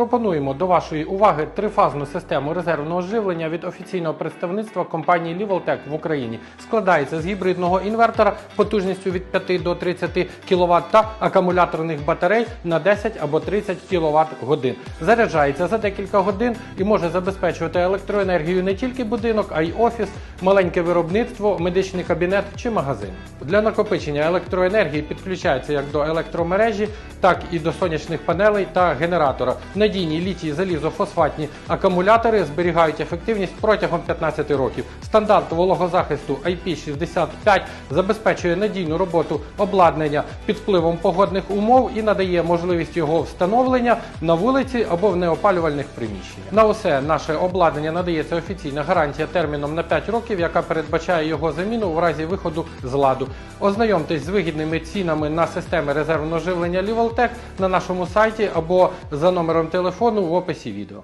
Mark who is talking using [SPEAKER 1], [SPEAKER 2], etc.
[SPEAKER 1] Пропонуємо до вашої уваги трифазну систему резервного живлення від офіційного представництва компанії Livaltech в Україні. Складається з гібридного інвертора потужністю від 5 до 30 кВт та акумуляторних батарей на 10 або 30 кВт годин. Заряджається за декілька годин і може забезпечувати електроенергію не тільки будинок, а й офіс, маленьке виробництво, медичний кабінет чи магазин. Для накопичення електроенергії підключається як до електромережі, так і до сонячних панелей та генератора. Надійні літій залізофосфатні акумулятори зберігають ефективність протягом 15 років. Стандарт вологозахисту IP65 забезпечує надійну роботу обладнання під впливом погодних умов і надає можливість його встановлення на вулиці або в неопалювальних приміщеннях. На усе наше обладнання надається офіційна гарантія терміном на 5 років, яка передбачає його заміну в разі виходу з ладу. Ознайомтесь з вигідними цінами на системи резервного живлення Livaltech на нашому сайті або за номером телефону в описі відео.